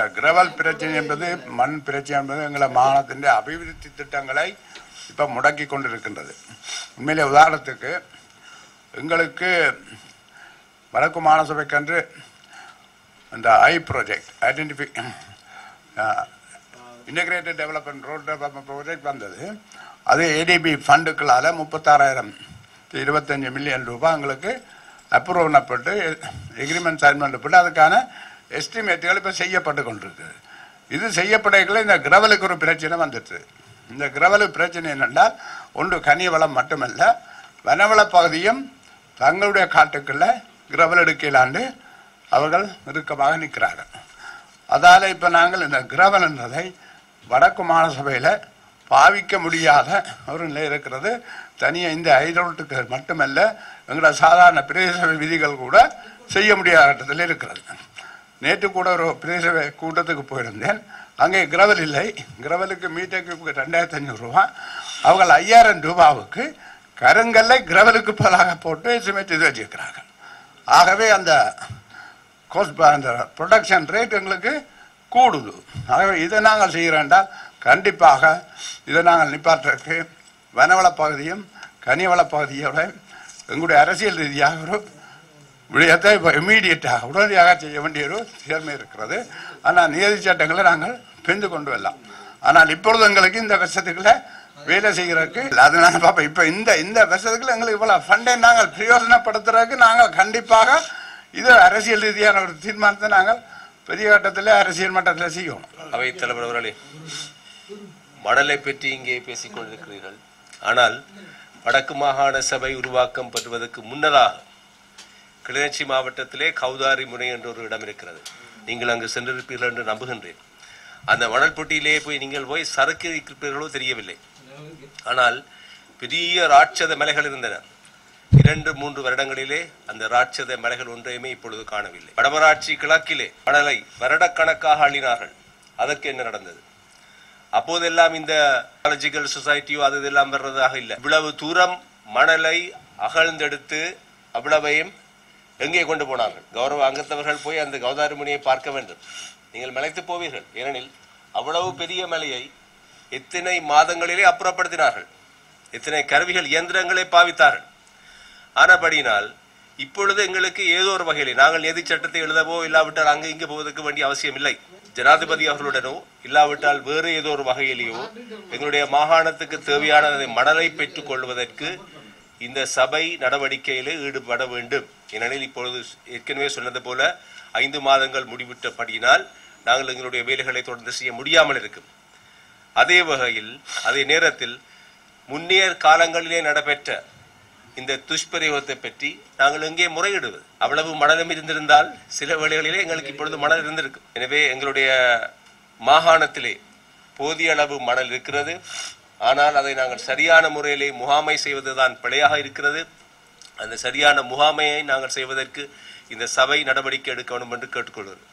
இந்த கிரவல் பிரச்சனை என்பது மண் பிரச்சனை என்பது எங்களை மாநிலத்தின் அபிவிருத்தி திட்டங்களை இப்போ முடக்கி கொண்டிருக்கின்றது. உண்மையிலே உதாரணத்துக்கு எங்களுக்கு வடக்கு மாநசபைக்கன்று இந்த I project identify integrated development road development project வந்தது. அது ஏடிபி ஃபண்டுக்களால் முப்பத்தாறாயிரம் இருபத்தஞ்சி மில்லியன் ரூபாய் எங்களுக்கு அப்ரூவ் பண்ணப்பட்டு எக்ரிமெண்ட் சைன் பண்ணப்பட்டு அதுக்கான எஸ்டிமேட்டுகள் இப்போ செய்யப்பட்டு கொண்டிருக்கு இது செய்யப்படையில் இந்த கிரவலுக்கு ஒரு பிரச்சனை வந்துட்டு இந்த கிரவலு பிரச்சனை என்னென்றால் ஒன்று கனி வளம் மட்டுமல்ல வனவள பகுதியும் தங்களுடைய காட்டுக்குள்ளே கிரவல் எடுக்கலாண்டு அவர்கள் நெருக்கமாக நிற்கிறார்கள். அதால் இப்போ நாங்கள் இந்த கிரவல் என்றதை வடக்கு மாநசபையில் பாவிக்க முடியாத ஒரு நிலை இருக்கிறது. தனியாக இந்த ஐரோட்டுக்கு மட்டுமல்ல எங்களோட சாதாரண பிரதேச விதிகள் கூட செய்ய முடியாத கட்டத்தில் இருக்கிறது. நேற்று கூட ஒரு பிரதேச கூட்டத்துக்கு போயிருந்தேன். அங்கே கிரவல் இல்லை. கிரவலுக்கு மீட்டருக்கு ரெண்டாயிரத்தி ஐநூறுரூவா அவங்கள் ஐயாயிரம் ரூபாவுக்கு கருங்கல்லை கிரவலுக்கு பதிலாக போட்டு சிமெண்ட் இது வச்சுருக்கிறார்கள். ஆகவே அந்த கோஸ்ட் அந்த ப்ரொடக்ஷன் ரேட் எங்களுக்கு கூடுது. ஆகவே இதை நாங்கள் செய்கிறோண்டால் கண்டிப்பாக இதை நாங்கள் நிப்பாட்டுறதுக்கு வனவள பகுதியும் கனிவள பகுதியோட எங்களுடைய அரசியல் ரீதியாக ஒரு விடயத்தை இப்போ இம்மீடியட்டாக உடனடியாக செய்ய வேண்டிய ஒரு திறமை இருக்கிறது. ஆனால் நியதி சட்டங்களை நாங்கள் பெந்து கொண்டு வரலாம். ஆனால் இப்பொழுது எங்களுக்கு இந்த வருஷத்துக்குள்ள வேலை செய்கிறதுக்கு அதனால பார்ப்போம் இப்போ இந்த இந்த வருஷத்துக்குள்ள எங்களுக்கு இவ்வளோ ஃபண்டை நாங்கள் பிரயோஜனப்படுத்துறதுக்கு நாங்கள் கண்டிப்பாக இது அரசியல் ரீதியான ஒரு தீர்மானத்தை நாங்கள் பெரிய கட்டத்தில் அரசியல் மட்டத்தில் செய்வோம் அவை தலைவர் அவர்களே மடலை பற்றி இங்கே பேசிக்கொண்டிருக்கிறீர்கள் ஆனால் வடக்கு மாகாண சபை உருவாக்கம் பெறுவதற்கு முன்னதாக கிளிநொச்சி மாவட்டத்திலே கௌதாரி முனை என்ற ஒரு இடம் இருக்கிறது. நீங்கள் அங்கு சென்றிருப்பீர்கள் என்று நம்புகின்றேன். அந்த மணல் பொட்டியிலே போய் நீங்கள் போய் சரக்கு இருக்கிறீர்களோ தெரியவில்லை. ஆனால் பெரிய ராட்சத மலைகள் இருந்தன. இரண்டு மூன்று வருடங்களிலே அந்த ராட்சத மலைகள் ஒன்றையுமே இப்பொழுது காணவில்லை. வடமராட்சி கிழக்கிலே மணலை வருடக்கணக்காக அள்ளினார்கள். அதற்கு என்ன நடந்தது? அப்போதெல்லாம் இந்த ஜியாலஜிக்கல் சொசைட்டியோ அது இதெல்லாம் வர்றதாக இல்லை. இவ்வளவு தூரம் மணலை அகழ்ந்தெடுத்து அவ்வளவையும் எங்கே கொண்டு போனார்கள்? கௌரவ அங்கத்தவர்கள் போய் அந்த கௌதாரி முனியை பார்க்க வேண்டும். நீங்கள் மலைத்து போவீர்கள். ஏனெனில் அவ்வளவு பெரிய மலையை எத்தனை மாதங்களிலே அப்புறப்படுத்தினார்கள். எத்தனை கருவிகள் இயந்திரங்களை பாவித்தார்கள். ஆனபடினால் இப்பொழுது எங்களுக்கு ஏதோ ஒரு வகையிலே நாங்கள் நிதி சட்டத்தை எழுதவோ இல்லாவிட்டால் அங்கு இங்கு போவதற்கு வேண்டிய அவசியம் இல்லை. ஜனாதிபதி அவர்களுடனோ இல்லாவிட்டால் வேறு ஏதோ ஒரு வகையிலேயோ எங்களுடைய மாகாணத்துக்கு தேவையான மணலை பெற்றுக் கொள்வதற்கு இந்த சபை நடவடிக்கையிலே ஈடுபட வேண்டும். ஏனெனில் இப்பொழுது ஏற்கனவே சொன்னது போல ஐந்து மாதங்கள் முடிவிட்டபடியினால் நாங்கள் எங்களுடைய வேலைகளை தொடர்ந்து செய்ய முடியாமல் இருக்கும். அதே வகையில் அதே நேரத்தில் முன்னைய காலங்களிலே நடைபெற்ற இந்த துஷ்பிரயோகத்தை பற்றி நாங்கள் எங்கே முறையிடுவது? அவ்வளவு மனதம் இருந்திருந்தால் சில வேளைகளிலே எங்களுக்கு இப்பொழுது மணல் இருந்திருக்கும். எனவே எங்களுடைய மாகாணத்திலே போதிய அளவு மணல் இருக்கிறது. ஆனால் அதை நாங்கள் சரியான முறையிலே முகாமை செய்வதுதான் பிழையாக இருக்கிறது. அந்த சரியான முகாமையை நாங்கள் செய்வதற்கு இந்த சபை நடவடிக்கை எடுக்க வேண்டும் என்று கேட்டுக்கொள்கிறோம்.